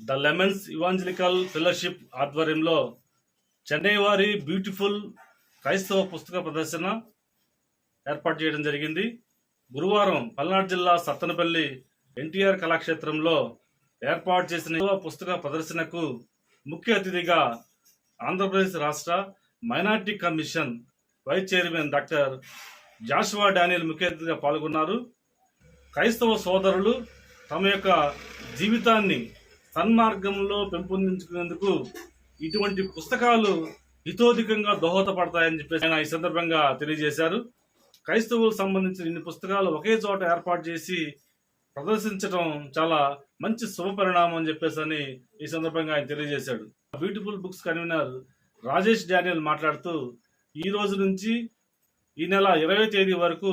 The lemons evangelical fellowship ఆధ్వర్యంలో చెన్నై వారి beautiful క్రైస్తవ పుస్తక ప్రదర్శన ఏర్పాటు చేయడం జరిగింది. గురువారం పల్నాడు జిల్లా సత్తనపల్లి ఎన్టీఆర్ కళాక్షేత్రంలో ఏర్పాటు చేసిన పుస్తక ప్రదర్శనకు ముఖ్య అతిథిగా ఆంధ్రప్రదేశ్ రాష్ట్ర minority commission vice chairman doctor Joshua Daniel ముఖ్య అతిథిగా పాల్గొన్నారు. క్రైస్తవ సోదరులు తమ యొక్క జీవితాన్ని సన్మార్గంలో పెంపొందించుకునేందుకు ఇటువంటి పుస్తకాలు హితోధికంగా దోహదపడతాయని చెప్పేసి ఆయన ఈ సందర్భంగా తెలియజేశారు. క్రైస్తవులకు సంబంధించిన ఇన్ని పుస్తకాలు ఒకే చోట ఏర్పాటు చేసి ప్రదర్శించడం చాలా మంచి శుభ పరిణామం అని చెప్పేసి ఈ సందర్భంగా ఆయన తెలియజేశాడు. Beautiful books convener Rajesh Daniel మాట్లాడుతూ ఈ రోజు నుంచి ఈ నెల ఇరవై తేదీ వరకు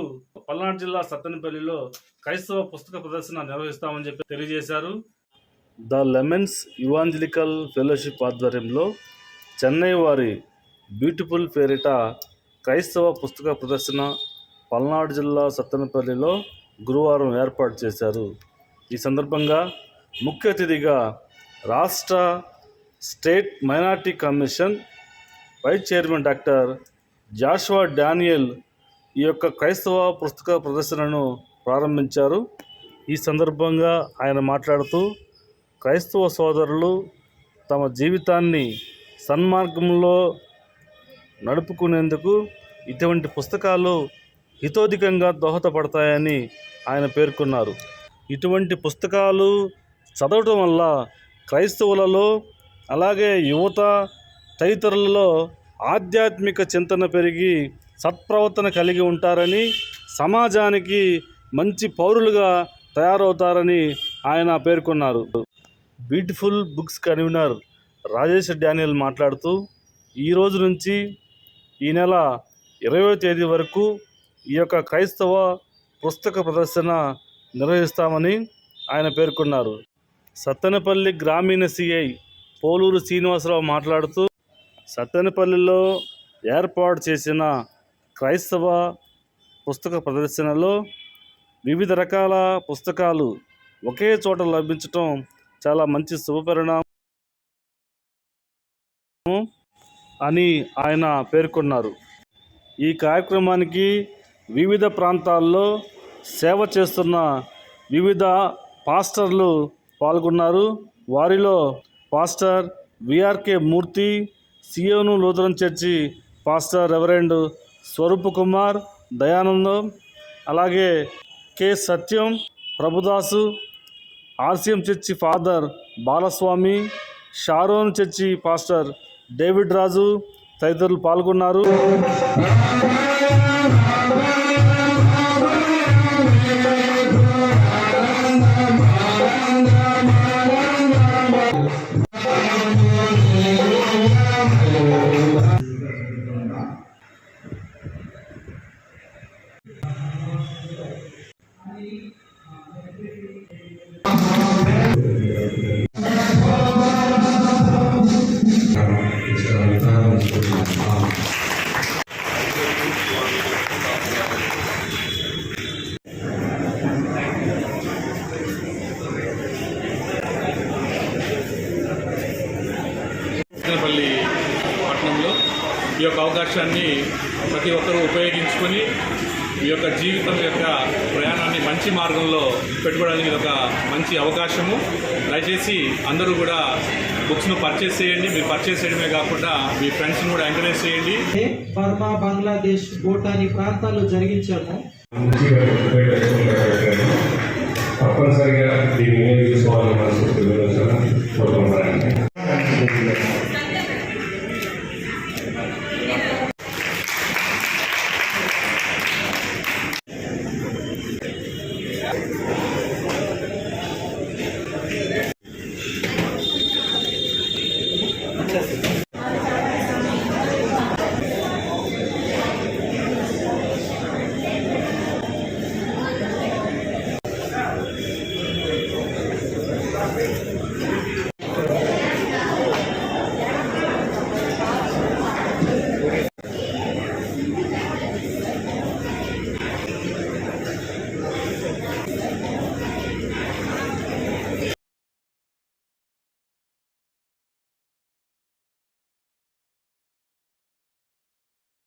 పల్నాడు జిల్లా సత్తెనపల్లిలో క్రైస్తవ పుస్తక ప్రదర్శన నిర్వహిస్తామని చెప్పి తెలియజేశారు. ద లెమన్స్ ఇవాంజలికల్ ఫెలోషిప్ ఆధ్వర్యంలో చెన్నై వారి బ్యూటిఫుల్ పేరిట క్రైస్తవ పుస్తక ప్రదర్శన పల్నాడు జిల్లా సత్తెనపల్లిలో గురువారం ఏర్పాటు చేశారు. ఈ సందర్భంగా ముఖ్య అతిథిగా రాష్ట్ర state minority commission vice chairman doctor Joshua Daniel ఈ యొక్క క్రైస్తవ పుస్తక ప్రదర్శనను ప్రారంభించారు. ఈ సందర్భంగా ఆయన మాట్లాడుతూ క్రైస్తవ సోదరులు తమ జీవితాన్ని సన్మార్గంలో నడుపుకునేందుకు ఇటువంటి పుస్తకాలు హితోధికంగా దోహదపడతాయని ఆయన పేర్కొన్నారు. ఇటువంటి పుస్తకాలు చదవటం వల్ల క్రైస్తవులలో అలాగే యువత తదితరులలో ఆధ్యాత్మిక చింతన పెరిగి సత్ప్రవర్తన కలిగి ఉంటారని సమాజానికి మంచి పౌరులుగా తయారవుతారని ఆయన పేర్కొన్నారు. Beautiful books convener Rajesh Daniel మాట్లాడుతూ ఈ రోజు నుంచి ఈ నెల ఇరవై తేదీ వరకు ఈ యొక్క క్రైస్తవ పుస్తక ప్రదర్శన నిర్వహిస్తామని ఆయన పేర్కొన్నారు. సత్తెనపల్లి గ్రామీణ సిఐ పోలూరు శ్రీనివాసరావు మాట్లాడుతూ సత్తెనపల్లిలో ఏర్పాటు చేసిన క్రైస్తవ పుస్తక ప్రదర్శనలో వివిధ రకాల పుస్తకాలు ఒకే చోట లభించటం చాలా మంచి శుభపరిణామం అని ఆయన పేర్కొన్నారు. ఈ కార్యక్రమానికి వివిధ ప్రాంతాల్లో సేవ చేస్తున్న వివిధ పాస్టర్లు పాల్గొన్నారు. వారిలో pastor V R K Murthy Zion Lutheran church pastor reverend Swaroop Kumar Dayanandam అలాగే K Satyam Prabhudas RCM church father Balaswamy Sharon church pastor David Raju తదితరులు పాల్గొన్నారు. ఈ యొక్క అవకాశాన్ని ప్రతి ఒక్కరూ ఉపయోగించుకొని ఈ యొక్క జీవితం యొక్క ప్రయాణాన్ని మంచి మార్గంలో పెట్టుకోవడానికి ఇది ఒక మంచి అవకాశము. దయచేసి అందరూ కూడా బుక్స్ను పర్చేస్ చేయండి. మీరు పర్చేస్ చేయడమే కాకుండా మీ ఫ్రెండ్స్ని కూడా ఎంకరేజ్ చేయండి. బర్మా బంగ్లాదేశ్ భూటాన్ ఈ ప్రాంతాల్లో జరిగించాము. తప్పనిసరిగా దీన్ని వినియోగించుకోవాలని మనసు